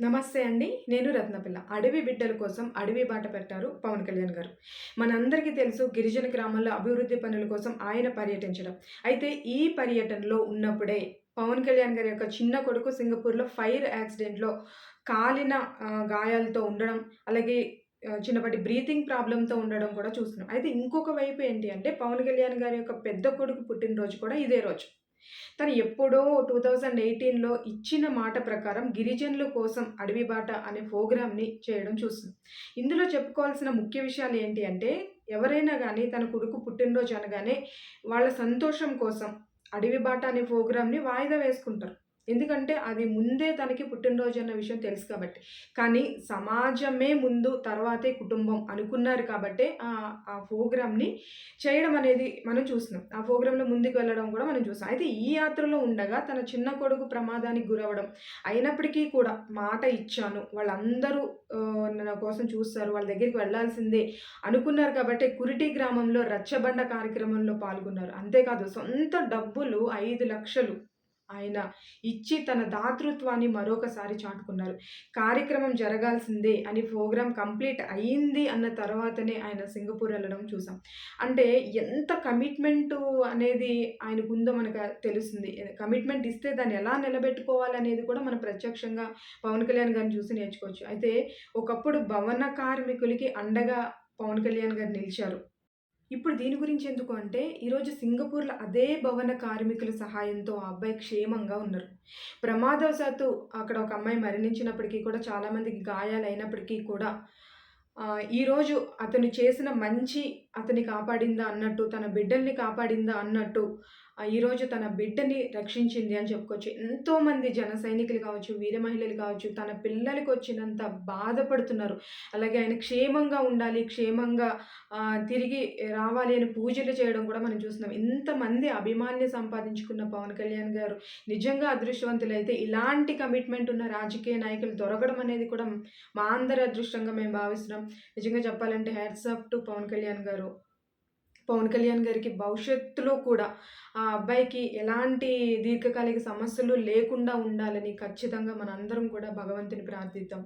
నమస్తే అండి నేను రత్నపిల్ల. అడవి బిడ్డల కోసం అడవి బాట పెట్టారు పవన్ కళ్యాణ్ గారు. మనందరికీ తెలుసు గిరిజన గ్రామాల్లో అభివృద్ధి పనుల కోసం ఆయన పర్యటించడం. అయితే ఈ పర్యటనలో ఉన్నప్పుడే పవన్ కళ్యాణ్ గారి యొక్క చిన్న కొడుకు సింగపూర్లో ఫైర్ యాక్సిడెంట్లో కాలిన గాయాలతో ఉండడం అలాగే చిన్నపాటి బ్రీతింగ్ ప్రాబ్లంతో ఉండడం కూడా చూస్తున్నాం. అయితే ఇంకొక వైపు ఏంటి అంటే పవన్ కళ్యాణ్ గారి యొక్క పెద్ద కొడుకు పుట్టినరోజు కూడా ఇదే రోజు. తను ఎప్పుడో టూ థౌజండ్ ఎయిటీన్లో ఇచ్చిన మాట ప్రకారం గిరిజనుల కోసం అడవి బాట అనే ప్రోగ్రామ్ని చేయడం చూస్తుంది. ఇందులో చెప్పుకోవాల్సిన ముఖ్య విషయాలు ఏంటి అంటే ఎవరైనా కానీ తన కొడుకు పుట్టినరోజు అనగానే వాళ్ళ సంతోషం కోసం అడవి బాట అనే ప్రోగ్రామ్ని వాయిదా వేసుకుంటారు. ఎందుకంటే అది ముందే తనకి పుట్టినరోజు అన్న విషయం తెలుసు కాబట్టి. కానీ సమాజమే ముందు తర్వాతే కుటుంబం అనుకున్నారు కాబట్టే ఆ ప్రోగ్రామ్ని చేయడం అనేది మనం చూస్తున్నాం. ఆ ప్రోగ్రాంలో ముందుకు వెళ్ళడం కూడా మనం చూసాం అయితే ఈ యాత్రలో ఉండగా తన చిన్న కొడుకు ప్రమాదానికి గురవడం అయినప్పటికీ కూడా మాట ఇచ్చాను. వాళ్ళందరూ నా కోసం చూస్తారు వాళ్ళ దగ్గరికి వెళ్ళాల్సిందే అనుకున్నారు కాబట్టి కురిటి గ్రామంలో రచ్చబండ కార్యక్రమంలో పాల్గొన్నారు. అంతేకాదు సొంత డబ్బులు ఐదు లక్షలు ఆయన ఇచ్చి తన దాతృత్వాన్ని మరొకసారి చాటుకున్నారు. కార్యక్రమం జరగాల్సిందే అని ప్రోగ్రాం కంప్లీట్ అయ్యింది అన్న తర్వాతనే ఆయన సింగపూర్ వెళ్ళడం చూసాం. అంటే ఎంత కమిట్మెంట్ అనేది ఆయనకు ఉందో మనకు తెలుస్తుంది. కమిట్మెంట్ ఇస్తే దాన్ని ఎలా నిలబెట్టుకోవాలనేది కూడా మనం ప్రత్యక్షంగా పవన్ కళ్యాణ్ గారిని చూసి నేర్చుకోవచ్చు. అయితే ఒకప్పుడు భవన కార్మికులకి అండగా పవన్ కళ్యాణ్ గారు నిలిచారు. ఇప్పుడు దీని గురించి ఎందుకు అంటే ఈరోజు సింగపూర్లో అదే భవన కార్మికుల సహాయంతో ఆ అబ్బాయి క్షేమంగా ఉన్నారు. ప్రమాదవశాత్తు అక్కడ ఒక అమ్మాయి మరణించినప్పటికీ కూడా చాలామందికి గాయాలైనప్పటికీ కూడా ఈరోజు అతను చేసిన మంచి అతని కాపాడిందా అన్నట్టు తన బిడ్డల్ని కాపాడిందా అన్నట్టు ఈరోజు తన బిడ్డని రక్షించింది అని చెప్పుకోవచ్చు. ఎంతోమంది జన సైనికులు కావచ్చు వీర మహిళలు కావచ్చు తన పిల్లలకి వచ్చినంత బాధపడుతున్నారు. అలాగే ఆయన క్షేమంగా ఉండాలి క్షేమంగా తిరిగి రావాలి అని పూజలు చేయడం కూడా మనం చూస్తున్నాం. ఇంతమంది అభిమాన్య సంపాదించుకున్న పవన్ కళ్యాణ్ గారు నిజంగా అదృష్టవంతులైతే ఇలాంటి కమిట్మెంట్ ఉన్న రాజకీయ నాయకులు దొరకడం అనేది కూడా మా అందరి అదృష్టంగా మేము భావిస్తున్నాం. నిజంగా చెప్పాలంటే hats up to Pawan Kalyan గారు. పవన్ కళ్యాణ్ గారికి భవిష్యత్తులో కూడా ఆ అబ్బాయికి ఎలాంటి దీర్ఘకాలిక సమస్యలు లేకుండా ఉండాలని ఖచ్చితంగా మనందరం కూడా భగవంతుని ప్రార్థిద్దాం.